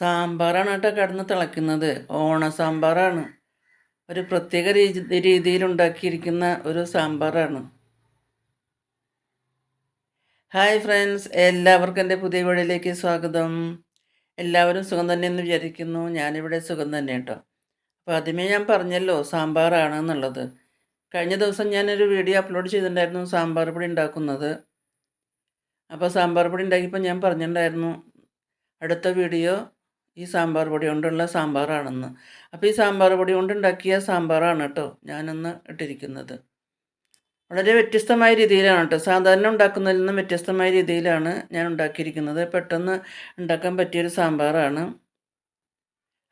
സാമ്പാറാണ് കേട്ടോ കിടന്ന് തിളയ്ക്കുന്നത് ഓണ സാമ്പാറാണ് ഒരു പ്രത്യേക രീതി രീതിയിൽ ഉണ്ടാക്കിയിരിക്കുന്ന ഒരു സാമ്പാറാണ്. Hi friends. എല്ലാവർക്കും എന്റെ പുതിയ വീടിലേക്ക് സ്വാഗതം. എല്ലാവരും സുഖം തന്നെ എന്ന് വിചാരിക്കുന്നു. ഞാനിവിടെ സുഖം തന്നെ കേട്ടോ. അപ്പോൾ ആദ്യമേ ഞാൻ പറഞ്ഞല്ലോ സാമ്പാറാണ് എന്നുള്ളത്. കഴിഞ്ഞ ദിവസം ഞാനൊരു വീഡിയോ അപ്ലോഡ് ചെയ്തിട്ടുണ്ടായിരുന്നു സാമ്പാർ പൊടി ഉണ്ടാക്കുന്നത്. അപ്പോൾ സാമ്പാർ പൊടി ഉണ്ടാക്കിയപ്പോൾ ഞാൻ പറഞ്ഞിട്ടുണ്ടായിരുന്നു. അടുത്ത വീഡിയോ ഈ സാമ്പാർ പൊടി കൊണ്ടുള്ള സാമ്പാറാണെന്ന്. അപ്പോൾ ഈ സാമ്പാർ പൊടി കൊണ്ടുണ്ടാക്കിയ സാമ്പാറാണ് കേട്ടോ ഞാനൊന്ന് ഇട്ടിരിക്കുന്നത്. വളരെ വ്യത്യസ്തമായ രീതിയിലാണ് കേട്ടോ സാധാരണ ഉണ്ടാക്കുന്നതിൽ നിന്നും വ്യത്യസ്തമായ രീതിയിലാണ് ഞാൻ ഉണ്ടാക്കിയിരിക്കുന്നത്. പെട്ടെന്ന് ഉണ്ടാക്കാൻ പറ്റിയൊരു സാമ്പാറാണ്.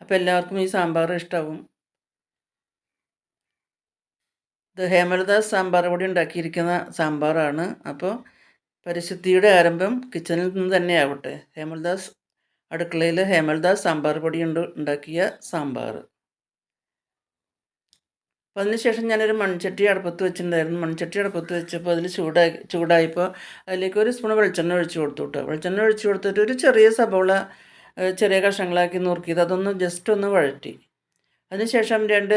അപ്പോൾ എല്ലാവർക്കും ഈ സാമ്പാർ ഇഷ്ടമാവും ഇത് ഹേമലദാസ് സാമ്പാർ പൊടി ഉണ്ടാക്കിയിരിക്കുന്ന സാമ്പാറാണ്. അപ്പോൾ പരിശുദ്ധിയുടെ ആരംഭം കിച്ചണിൽ നിന്ന് തന്നെയാവട്ടെ. ഹേമൽദാസ് അടുക്കളയിൽ ഹേമൽദാസ് സാമ്പാർ പൊടി ഉണ്ടാക്കിയ സാമ്പാർ. അപ്പോൾ അതിനുശേഷം ഞാനൊരു മൺചട്ടി അടുപ്പത്ത് വെച്ചിട്ടുണ്ടായിരുന്നു. മൺചട്ടി അടുപ്പത്ത് വെച്ചപ്പോൾ അതിൽ ചൂടായി ചൂടായപ്പോൾ അതിലേക്ക് ഒരു സ്പൂൺ വെളിച്ചെണ്ണ ഒഴിച്ചു കൊടുത്തു കേട്ടോ. വെളിച്ചെണ്ണ ഒഴിച്ചു കൊടുത്തിട്ട് ഒരു ചെറിയ സബോള ചെറിയ കഷ്ണങ്ങളാക്കി നുറുക്കിയത്. അതൊന്ന് ജസ്റ്റ് ഒന്ന് വഴറ്റി. അതിനുശേഷം രണ്ട്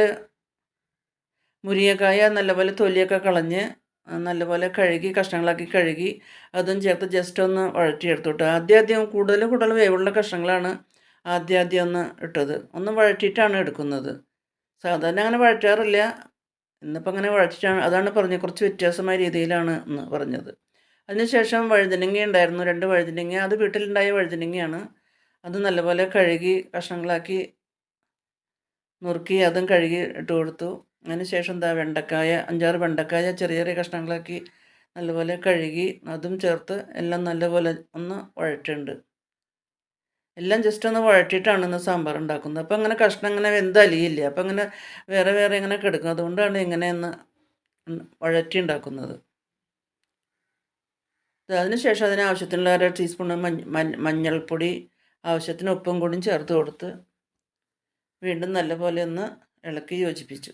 മുരിങ്ങക്കായ നല്ലപോലെ തൊലിയൊക്കെ കളഞ്ഞ് നല്ലപോലെ കഴുകി കഷ്ണങ്ങളാക്കി കഴുകി അതും ചേർത്ത് ജസ്റ്റ് ഒന്ന് വഴറ്റിയെടുത്തു കേട്ടോ ആദ്യം ആദ്യം കൂടുതൽ കൂടുതൽ വേവുള്ള കഷ്ണങ്ങളാണ് ആദ്യം ആദ്യം ഒന്ന് ഇട്ടത്. ഒന്ന് വഴറ്റിയിട്ടാണ് എടുക്കുന്നത്. സാധാരണ അങ്ങനെ വഴറ്റാറില്ല. ഇന്നിപ്പോൾ അങ്ങനെ വഴറ്റിട്ടാണ് അതാണ് പറഞ്ഞത്. കുറച്ച് വ്യത്യാസമായ രീതിയിലാണ് എന്ന് പറഞ്ഞത്. അതിനുശേഷം വഴുതനങ്ങ ഉണ്ടായിരുന്നു. രണ്ട് വഴുതനങ്ങ. അത് വീട്ടിലുണ്ടായ വഴുതനങ്ങയാണ്. അത് നല്ലപോലെ കഴുകി കഷ്ണങ്ങളാക്കി നുറുക്കി അതും കഴുകി ഇട്ട് കൊടുത്തു. അതിന് ശേഷം എന്താ വെണ്ടക്കായ അഞ്ചാറ് വെണ്ടക്കായ ചെറിയ ചെറിയ കഷ്ണങ്ങളാക്കി നല്ലപോലെ കഴുകി അതും ചേർത്ത് എല്ലാം നല്ലപോലെ ഒന്ന് വഴറ്റുണ്ട് എല്ലാം ജസ്റ്റ് ഒന്ന് വഴറ്റിയിട്ടാണ് ഇന്ന് സാമ്പാർ ഉണ്ടാക്കുന്നത്. അപ്പോൾ അങ്ങനെ കഷ്ണം ഇങ്ങനെ വെന്തലിയില്ല അപ്പോൾ അങ്ങനെ വേറെ വേറെ ഇങ്ങനെ കിടക്കും. അതുകൊണ്ടാണ് ഇങ്ങനെയൊന്ന് വഴറ്റി ഉണ്ടാക്കുന്നത്. അതിനുശേഷം അതിന് ആവശ്യത്തിനുള്ള അര ടീസ്പൂൺ മഞ്ഞൾപ്പൊടി ആവശ്യത്തിന് ഉപ്പും കൂടിയും ചേർത്ത് കൊടുത്ത് വീണ്ടും നല്ലപോലെ ഒന്ന് ഇളക്കി യോജിപ്പിച്ചു.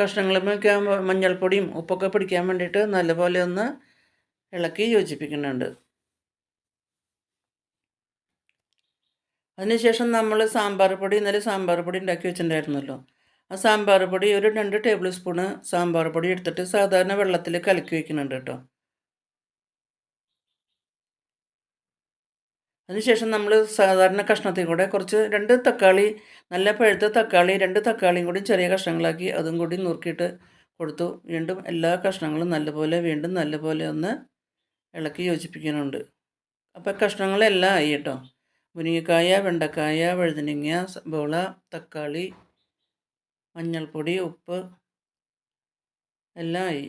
കഷ്ണങ്ങളുമൊക്കെ മഞ്ഞൾപ്പൊടിയും ഉപ്പൊക്കെ പിടിക്കാൻ വേണ്ടിയിട്ട് നല്ലപോലെ ഒന്ന് ഇളക്കി യോജിപ്പിക്കുന്നുണ്ട്. അതിനുശേഷം നമ്മൾ സാമ്പാർ പൊടി ഇന്നലെ സാമ്പാർ പൊടി ഉണ്ടാക്കി വെച്ചിട്ടുണ്ടായിരുന്നല്ലോ. ആ സാമ്പാർ പൊടി ഒരു രണ്ട് ടേബിൾ സ്പൂണ് സാമ്പാർ പൊടി എടുത്തിട്ട് സാധാരണ വെള്ളത്തിൽ കലക്കി വയ്ക്കുന്നുണ്ട് കേട്ടോ. അതിനുശേഷം നമ്മൾ സാധാരണ കഷ്ണത്തിൽ കൂടെ കുറച്ച് രണ്ട് തക്കാളി നല്ല പഴുത്ത തക്കാളി രണ്ട് തക്കാളിയും കൂടി ചെറിയ കഷ്ണങ്ങളാക്കി അതും കൂടി നുറുക്കിയിട്ട് കൊടുത്തു. വീണ്ടും എല്ലാ കഷ്ണങ്ങളും നല്ലപോലെ വീണ്ടും നല്ലപോലെ ഒന്ന് ഇളക്കി യോജിപ്പിക്കുന്നുണ്ട്. അപ്പോൾ കഷ്ണങ്ങളെല്ലാം ആയി കേട്ടോ. മുരിങ്ങക്കായ വെണ്ടക്കായ വഴുതനങ്ങ ബോള തക്കാളി മഞ്ഞൾപ്പൊടി ഉപ്പ് എല്ലാം ആയി.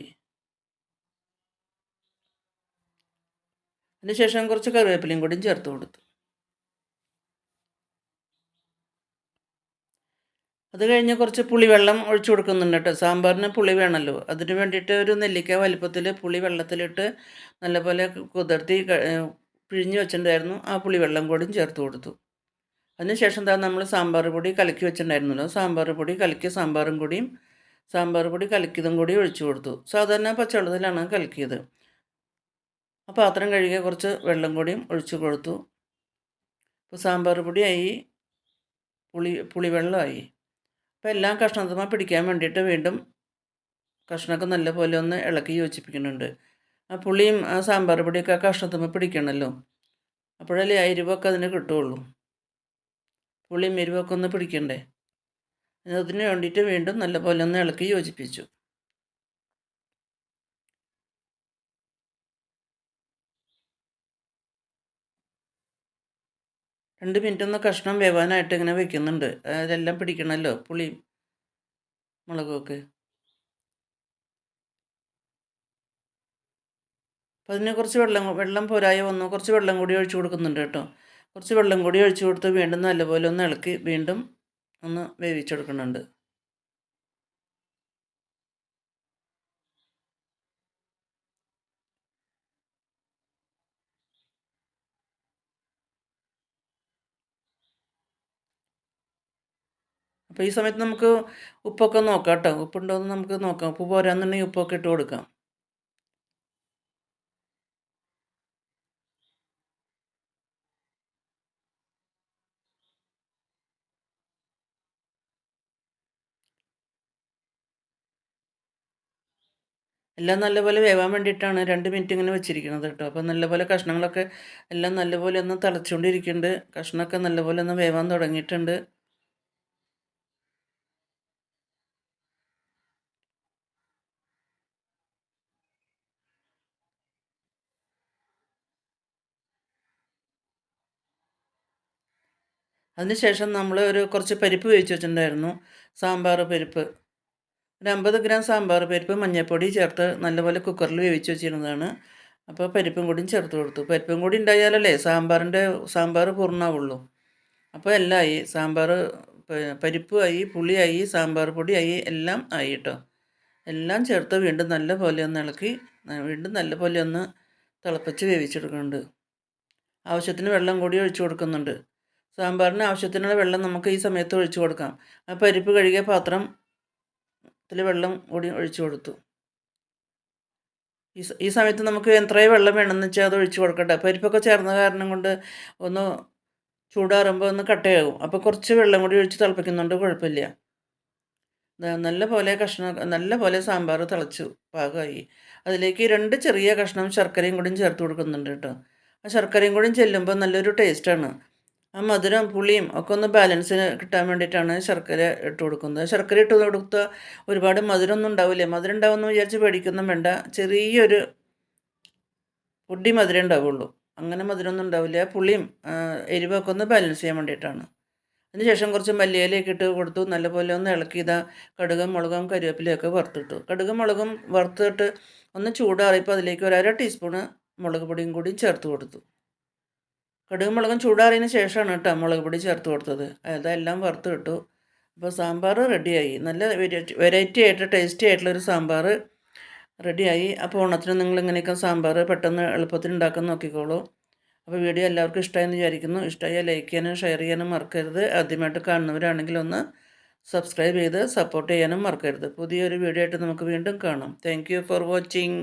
അതിനുശേഷം കുറച്ച് കറിവേപ്പിലയും കൂടിയും ചേർത്ത് കൊടുത്തു. അത് കഴിഞ്ഞ് കുറച്ച് പുളിവെള്ളം ഒഴിച്ചു കൊടുക്കുന്നുണ്ട് കേട്ടോ. സാമ്പാറിന് പുളി വേണമല്ലോ. അതിന് വേണ്ടിയിട്ട് ഒരു നെല്ലിക്ക വലിപ്പത്തിൽ പുളി വെള്ളത്തിലിട്ട് നല്ലപോലെ കുതിർത്തി പിഴിഞ്ഞ് വെച്ചിട്ടുണ്ടായിരുന്നു. ആ പുളിവെള്ളം കൂടിയും ചേർത്ത് കൊടുത്തു. അതിനുശേഷം എന്താ നമ്മൾ സാമ്പാർ പൊടി കലക്കി വെച്ചിട്ടുണ്ടായിരുന്നല്ലോ. സാമ്പാർ പൊടി കലക്കിയ സാമ്പാറും കൂടിയും സാമ്പാർ പൊടി കലക്കിയതും കൂടി ഒഴിച്ചു കൊടുത്തു. സാധാരണ പച്ചവെള്ളത്തിലാണ് കലക്കിയത്. ആ പാത്രം കഴുകിയ കുറച്ച് വെള്ളം കൂടിയും ഒഴിച്ചു കൊടുത്തു. ഇപ്പോൾ സാമ്പാർ പൊടിയായി പുളി പുളിവെള്ളമായി. അപ്പോൾ എല്ലാം കഷ്ണത്തുമ്മ പിടിക്കാൻ വേണ്ടിയിട്ട് വീണ്ടും കഷ്ണമൊക്കെ നല്ലപോലെ ഒന്ന് ഇളക്കി യോജിപ്പിക്കുന്നുണ്ട്. ആ പുളിയും ആ സാമ്പാർ പൊടിയൊക്കെ ആ കഷ്ണത്തുമ്മ പിടിക്കണമല്ലോ. അപ്പോഴല്ലേ ആ എരിവൊക്കെ അതിന് കിട്ടുള്ളൂ പുളിയും എരിവൊക്കെ ഒന്ന് പിടിക്കണ്ടേ? അതിന് വേണ്ടിയിട്ട് വീണ്ടും നല്ലപോലെ ഒന്ന് ഇളക്കി യോജിപ്പിച്ചു. രണ്ട് മിനിറ്റ് ഒന്ന് കഷ്ണം വേവാനായിട്ട് ഇങ്ങനെ വെക്കുന്നുണ്ട്. അതെല്ലാം പിടിക്കണമല്ലോ? പുളി മുളകൊക്കെ അപ്പോൾ അതിന് കുറച്ച് വെള്ളം വെള്ളം പോരായ വന്നു. കുറച്ച് വെള്ളം കൂടി ഒഴിച്ചു കൊടുക്കുന്നുണ്ട് കേട്ടോ. കുറച്ച് വെള്ളം കൂടി ഒഴിച്ചു കൊടുത്ത് വീണ്ടും നല്ലപോലെ ഒന്ന് ഇളക്കി വീണ്ടും ഒന്ന് വേവിച്ചെടുക്കുന്നുണ്ട്. അപ്പോൾ ഈ സമയത്ത് നമുക്ക് ഉപ്പൊക്കെ നോക്കാം കേട്ടോ. ഉപ്പുണ്ടോ എന്ന് നമുക്ക് നോക്കാം. ഉപ്പ് പോരാന്നുണ്ടെങ്കിൽ ഉപ്പൊക്കെ ഇട്ട് കൊടുക്കാം. എല്ലാം നല്ലപോലെ വേവാൻ വേണ്ടിയിട്ടാണ് രണ്ട് മിനിറ്റ് ഇങ്ങനെ വെച്ചിരിക്കുന്നത് കേട്ടോ. അപ്പോൾ നല്ലപോലെ കഷ്ണങ്ങളൊക്കെ എല്ലാം നല്ലപോലെ ഒന്ന് തിളച്ചുകൊണ്ടിരിക്കുന്നുണ്ട് കഷ്ണമൊക്കെ നല്ലപോലെ ഒന്ന് വേവാൻ തുടങ്ങിയിട്ടുണ്ട്. അതിനുശേഷം നമ്മൾ ഒരു കുറച്ച് പരിപ്പ് വേവിച്ച് വെച്ചിട്ടുണ്ടായിരുന്നു. സാമ്പാർ പരിപ്പ്. ഒരു അമ്പത് ഗ്രാം സാമ്പാർ പരിപ്പ് മഞ്ഞൾപ്പൊടി ചേർത്ത് നല്ലപോലെ കുക്കറിൽ വേവിച്ച് വെച്ചിരുന്നതാണ്. അപ്പോൾ പരിപ്പും കൂടിയും ചേർത്ത് കൊടുത്തു. പരിപ്പും കൂടി ഉണ്ടായാലല്ലേ സാമ്പാറിന്റെ സാമ്പാർ പൂർണമാവുള്ളൂ അപ്പോൾ എല്ലാം ആയി. സാമ്പാർ പരിപ്പുമായി പുളിയായി സാമ്പാർ പൊടിയായി എല്ലാം ആയി കേട്ടോ എല്ലാം ചേർത്ത് വീണ്ടും നല്ല പോലെ ഒന്ന് ഇളക്കി വീണ്ടും നല്ല പോലെ ഒന്ന് തിളപ്പിച്ച് വേവിച്ചെടുക്കുന്നുണ്ട്. ആവശ്യത്തിന് വെള്ളം കൂടി ഒഴിച്ചു കൊടുക്കുന്നുണ്ട്. സാമ്പാറിന് ആവശ്യത്തിനുള്ള വെള്ളം നമുക്ക് ഈ സമയത്ത് ഒഴിച്ചു കൊടുക്കാം. ആ പരിപ്പ് കഴുകിയ പാത്രം ത്തിൽ വെള്ളം കൂടി ഒഴിച്ചു കൊടുത്തു. ഈ ഈ സമയത്ത് നമുക്ക് എത്രയും വെള്ളം വേണമെന്ന് വെച്ചാൽ അത് ഒഴിച്ചു കൊടുക്കട്ടെ. പരിപ്പൊക്കെ ചേർന്ന കാരണം കൊണ്ട് ഒന്ന് ചൂടാറുമ്പോൾ ഒന്ന് കട്ടയാകും. അപ്പോൾ കുറച്ച് വെള്ളം കൂടി ഒഴിച്ച് തിളപ്പിക്കുന്നുണ്ട് കുഴപ്പമില്ല. നല്ല പോലെ കഷ്ണം നല്ല പോലെ സാമ്പാർ തിളച്ചു പാകമായി. അതിലേക്ക് രണ്ട് ചെറിയ കഷ്ണം ശർക്കരയും കൂടിയും ചേർത്ത് കൊടുക്കുന്നുണ്ട് കേട്ടോ. ആ ശർക്കരയും കൂടിയും ചെല്ലുമ്പോൾ നല്ലൊരു ടേസ്റ്റാണ് ആ മധുരം പുളിയും ഒക്കെ ഒന്ന് ബാലൻസിന് കിട്ടാൻ വേണ്ടിയിട്ടാണ് ശർക്കര ഇട്ട് കൊടുക്കുന്നത്. ശർക്കര ഇട്ട് കൊടുത്താൽ ഒരുപാട് മധുരമൊന്നും ഉണ്ടാവില്ല. മധുരം ഉണ്ടാവുമെന്ന് വിചാരിച്ച് പേടിക്കൊന്നും വേണ്ട. ചെറിയൊരു പൊടി മധുരം ഉണ്ടാവുള്ളൂ. അങ്ങനെ മധുരമൊന്നും ഉണ്ടാവില്ല. പുളിയും എരിവൊക്കെ ഒന്ന് ബാലൻസ് ചെയ്യാൻ വേണ്ടിയിട്ടാണ്. അതിനുശേഷം കുറച്ച് മല്ലിയിലേക്ക് ഇട്ട് കൊടുത്തു. നല്ലപോലെ ഒന്ന് ഇളക്കി കടുകും മുളകും കരിവേപ്പിലയൊക്കെ വറുത്തിട്ടു. കടുകും മുളകും വറുത്തിട്ട് ഒന്ന് ചൂടാറിയപ്പോൾ അതിലേക്ക് ഒരു അര ടീസ്പൂണ് മുളക് പൊടിയും കൂടി ചേർത്ത് കൊടുത്തു. കടുകും മുളകും ചൂടാറിയതിന് ശേഷമാണ് കേട്ടോ മുളക് പൊടി ചേർത്ത് കൊടുത്തത്. അതെല്ലാം വറുത്ത് കിട്ടു അപ്പോൾ സാമ്പാർ റെഡിയായി. നല്ല വെറൈറ്റി ആയിട്ട് ടേസ്റ്റി ആയിട്ടുള്ളൊരു സാമ്പാർ റെഡിയായി. അപ്പോൾ ഓണത്തിന് നിങ്ങൾ ഇങ്ങനെയൊക്കെ സാമ്പാർ പെട്ടെന്ന് എളുപ്പത്തിൽ ഉണ്ടാക്കാൻ നോക്കിക്കോളൂ. അപ്പോൾ വീഡിയോ എല്ലാവർക്കും ഇഷ്ടമായെന്ന് വിചാരിക്കുന്നു. ഇഷ്ടമായാൽ ലൈക്ക് ചെയ്യാനും ഷെയർ ചെയ്യാനും മറക്കരുത്. ആദ്യമായിട്ട് കാണുന്നവരാണെങ്കിൽ ഒന്ന് സബ്സ്ക്രൈബ് ചെയ്ത് സപ്പോർട്ട് ചെയ്യാനും മറക്കരുത്. പുതിയൊരു വീഡിയോ ആയിട്ട് നമുക്ക് വീണ്ടും കാണാം. Thank for watching.